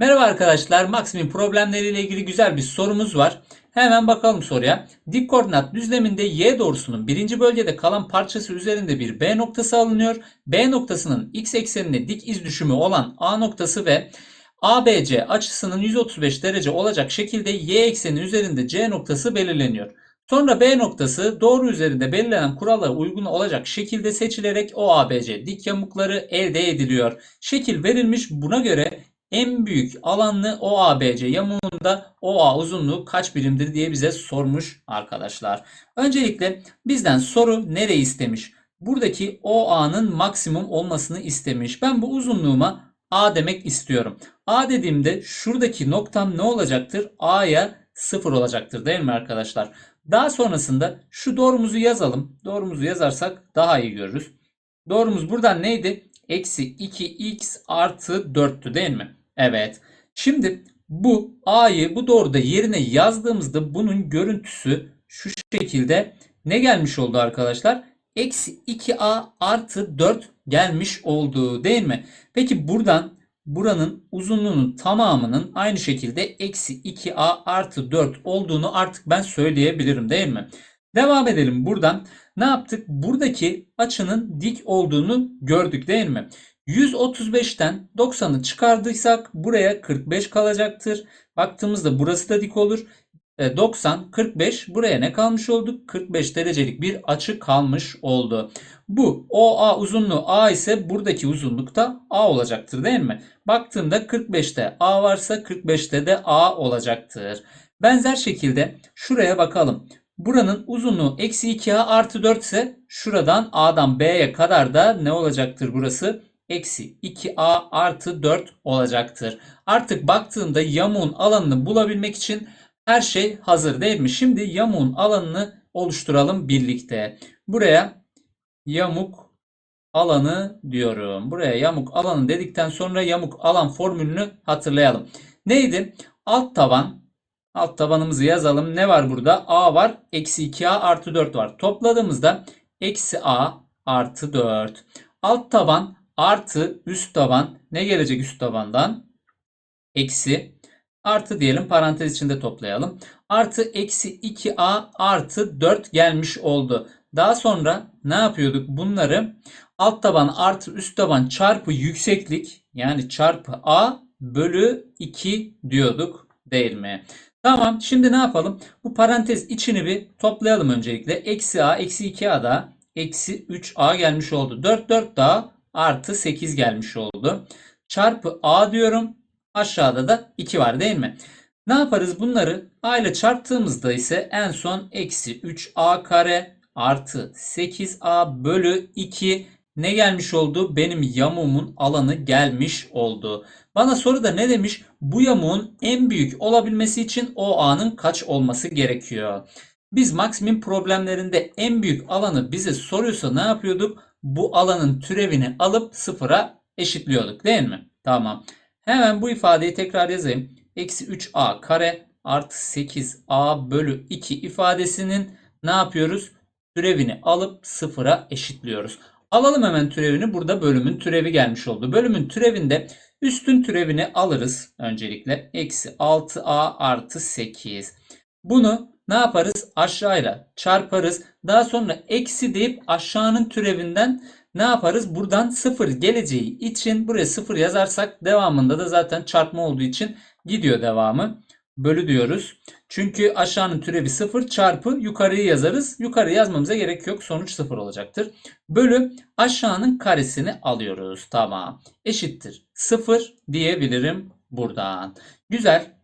Merhaba arkadaşlar, Maxim'in problemleriyle ilgili güzel bir sorumuz var. Hemen bakalım soruya. Dik koordinat düzleminde y doğrusunun birinci bölgede kalan parçası üzerinde bir B noktası alınıyor. B noktasının x eksenine dik iz düşümü olan A noktası ve ABC açısının 135 derece olacak şekilde y ekseni üzerinde C noktası belirleniyor. Sonra B noktası doğru üzerinde belirlenen kurallara uygun olacak şekilde seçilerek OABC dik yamukları elde ediliyor. Şekil verilmiş buna göre en büyük alanlı OABC yamuğunda OA uzunluğu kaç birimdir diye bize sormuş arkadaşlar. Öncelikle bizden soru nereyi istemiş? Buradaki OA'nın maksimum olmasını istemiş. Ben bu uzunluğuma A demek istiyorum. A dediğimde şuradaki noktam ne olacaktır? A'ya 0 olacaktır değil mi arkadaşlar? Daha sonrasında şu doğrumuzu yazalım. Doğrumuzu yazarsak daha iyi görürüz. Doğrumuz buradan neydi? Eksi 2x artı 4'tü değil mi? Evet. Şimdi bu a'yı bu doğruda yerine yazdığımızda bunun görüntüsü şu şekilde ne gelmiş oldu arkadaşlar? Eksi 2a artı 4 gelmiş oldu değil mi? Peki buradan buranın uzunluğunun tamamının aynı şekilde eksi 2a artı 4 olduğunu artık ben söyleyebilirim değil mi? Devam edelim buradan. Ne yaptık? Buradaki açının dik olduğunu gördük değil mi? 135'ten 90'ı çıkardıysak buraya 45 kalacaktır. Baktığımızda burası da dik olur. 90, 45 buraya ne kalmış oldu? 45 derecelik bir açı kalmış oldu. Bu OA uzunluğu A ise buradaki uzunluk da A olacaktır değil mi? Baktığımda 45'te A varsa 45'te de A olacaktır. Benzer şekilde şuraya bakalım. Buranın uzunluğu eksi 2A artı 4 ise şuradan A'dan B'ye kadar da ne olacaktır burası? Eksi 2A artı 4 olacaktır. Artık baktığımda yamuğun alanını bulabilmek için her şey hazır değil mi? Şimdi yamuğun alanını oluşturalım birlikte. Buraya yamuk alanı diyorum. Buraya yamuk alanı dedikten sonra yamuk alan formülünü hatırlayalım. Neydi? Alt taban alt tabanımızı yazalım. Ne var burada? A var. Eksi 2A artı 4 var. Topladığımızda eksi A artı 4. Alt taban artı üst taban ne gelecek üst tabandan? Eksi artı diyelim parantez içinde toplayalım. Artı eksi 2a artı 4 gelmiş oldu. Daha sonra ne yapıyorduk? Bunları alt taban artı üst taban çarpı yükseklik yani çarpı a bölü 2 diyorduk değil mi? Tamam şimdi ne yapalım? Bu parantez içini bir toplayalım öncelikle. Eksi a eksi 2a da eksi 3a gelmiş oldu. 4 4 daha artı 8 gelmiş oldu. Çarpı a diyorum. Aşağıda da 2 var değil mi? Ne yaparız bunları? A ile çarptığımızda ise en son eksi 3a kare artı 8a bölü 2 ne gelmiş oldu? Benim yamuğumun alanı gelmiş oldu. Bana soruda ne demiş? Bu yamuğun en büyük olabilmesi için o a'nın kaç olması gerekiyor? Biz maksimum problemlerinde en büyük alanı bize soruyorsa ne yapıyorduk? Bu alanın türevini alıp sıfıra eşitliyorduk değil mi? Tamam. Hemen bu ifadeyi tekrar yazayım. Eksi 3a kare artı 8a bölü 2 ifadesinin ne yapıyoruz? Türevini alıp sıfıra eşitliyoruz. Alalım hemen türevini. Burada bölümün türevi gelmiş oldu. Bölümün türevinde üstün türevini alırız öncelikle. Eksi 6a artı 8. Bunu ne yaparız? Aşağıyla çarparız. Daha sonra eksi deyip aşağının türevinden ne yaparız? Buradan 0 geleceği için buraya 0 yazarsak devamında da zaten çarpma olduğu için gidiyor devamı. Bölü diyoruz. Çünkü aşağının türevi 0 çarpı yukarıyı yazarız. Yukarı yazmamıza gerek yok. Sonuç 0 olacaktır. Bölü aşağının karesini alıyoruz. Tamam. Eşittir. 0 diyebilirim buradan. Güzel.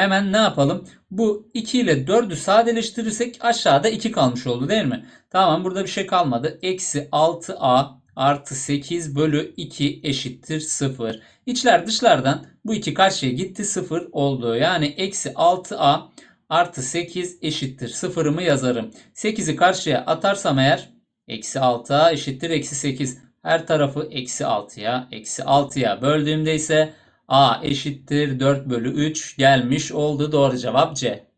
Hemen ne yapalım? Bu 2 ile 4'ü sadeleştirirsek aşağıda 2 kalmış oldu değil mi? Tamam burada bir şey kalmadı. Eksi 6a artı 8 bölü 2 eşittir 0. İçler dışlardan bu 2 karşıya gitti 0 oldu. Yani eksi 6a artı 8 eşittir 0'ımı yazarım. 8'i karşıya atarsam eğer eksi 6a eşittir eksi 8. Her tarafı eksi 6'ya eksi 6'ya böldüğümde ise A eşittir 4 bölü 3 gelmiş oldu. Doğru cevap C.